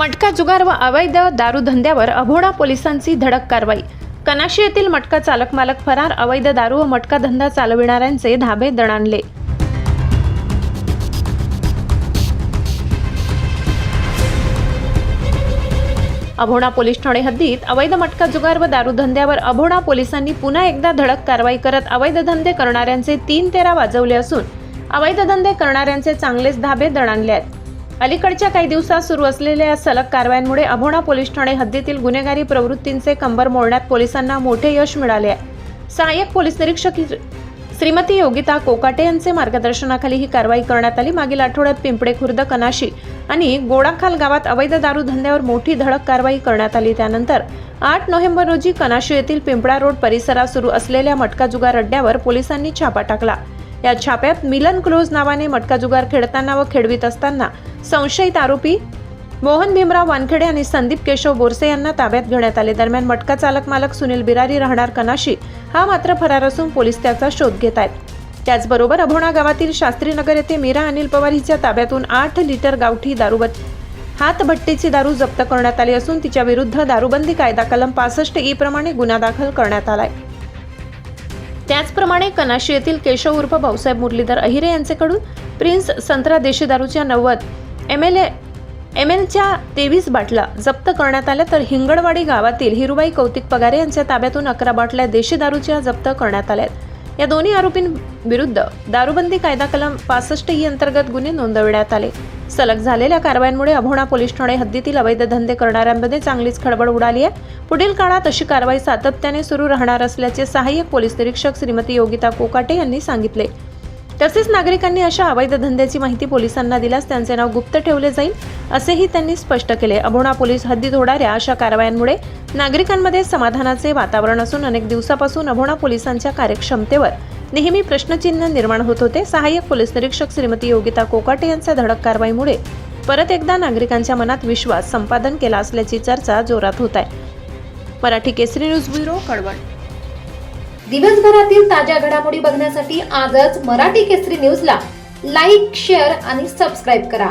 मटका जुगार व अवैध दारूधंद्यावर अभोडा पोलिसांची धडक कारवाई. कनाशी येथील मटका चालक मालक फरार अवैध दारू व मटका धंदा चालविणाऱ्यांचे धाबे दणाणले. अभोणा पोलीस ठाणे हद्दीत अवैध मटका जुगार व दारूधंद्यावर अभोणा पोलिसांनी पुन्हा एकदा धडक कारवाई करत अवैध धंदे करणाऱ्यांचे तीन तेरा वाजवले असून अवैध धंदे करणाऱ्यांचे चांगलेच धाबे दणाणले आहेत. अलीकडच्या काही दिवसात सुरू असलेल्या या सलग कारवायांमुळे अभोणा पोलीस ठाणे हद्दीतील गुन्हेगारी प्रवृत्तींचे कंबर मोडण्यात पोलिसांना मोठे यश मिळाले आहे. सहाय्यक पोलीस निरीक्षक श्रीमती योगिता कोकाटे यांचे मार्गदर्शनाखाली ही कारवाई करण्यात आली. मागील आठवड्यात पिंपळे खुर्द कनाशी आणि गोडाखाल गावात अवैध दारू धंद्यावर मोठी धडक कारवाई करण्यात आली. त्यानंतर आठ नोव्हेंबर रोजी कनाशी येथील पिंपळा रोड परिसरात सुरू असलेल्या मटका जुगार अड्ड्यावर पोलिसांनी छापा टाकला. या छाप्यात मिलन क्लोज नावाने मटका जुगार खेळताना व खेळवीत असताना संशयित आरोपी मोहन भीमराव वानखेडे आणि संदीप केशव बोरसे यांना ताब्यात घेण्यात आले. दरम्यान मटका चालक मालक सुनील बिरारी राहणार कनाशी हा मात्र फरार असून पोलीस त्याचा शोध घेत आहेत. त्याचबरोबर अभोणा गावातील शास्त्रीनगर येथे मीरा अनिल पवार हिच्या ताब्यातून आठ लिटर गावठी दारूबत हातभट्टीची दारू जप्त करण्यात आली असून तिच्या विरुद्ध दारूबंदी कायदा कलम पासष्ट ई प्रमाणे गुन्हा दाखल करण्यात आलाय. त्याचप्रमाणे कनाशी येथील केशव उर्फ भाऊसाहेब मुरलीधर अहिरे यांच्याकडून प्रिन्स संत्रा देशी दारूच्या नव्वद एम एल एम एलच्या तेवीस बाटल्या जप्त करण्यात आल्या तर हिंगडवाडी गावातील हिरुबाई कौतिक पगारे यांच्या ताब्यातून अकरा बाटल्या देशी दारूच्या जप्त करण्यात आल्या या दोन्ही आरोपींविरुद्ध दारूबंदी कायदा कलम पासष्ट ई अंतर्गत गुन्हे नोंदवण्यात आले. सलग झालेल्या कारवायांमुळे अभोणा पोलीस ठाणे हद्दीतील अवैध धंदे करणाऱ्यांमध्ये चांगलीच खळबळ उडाली आहे. पुढील काळात अशी कारवाई सातत्याने सुरू राहणार असल्याचे सहाय्यक पोलीस निरीक्षक श्रीमती योगिता कोकाटे यांनी सांगितले. तसेच नागरिकांनी अशा अवैध धंद्याची माहिती पोलिसांना दिल्यास त्यांचे नाव गुप्त ठेवले जाईल असेही त्यांनी स्पष्ट केले. अभोणा पोलीस हद्दीत होणाऱ्या अशा कारवायांमुळे नागरिकांमध्ये समाधानाचे वातावरण असून अनेक दिवसापासून अभोणा पोलिसांच्या कार्यक्षमतेवर नेहमी प्रश्नचिन्ह निर्माण होत होते. सहाय्यक पोलीस निरीक्षक श्रीमती योगिता कोकाटे यांच्या धडक कारवाईमुळे परत एकदा नागरिकांच्या मनात विश्वास संपादन केला असल्याची चर्चा जोरात होत आहे. मराठी केसरी न्यूज ब्युरो कळवण दिवसभरातील ताज्या घडामोडी बघण्यासाठी आजच मराठी केसरी न्यूजला लाईक शेअर आणि सबस्क्राईब करा.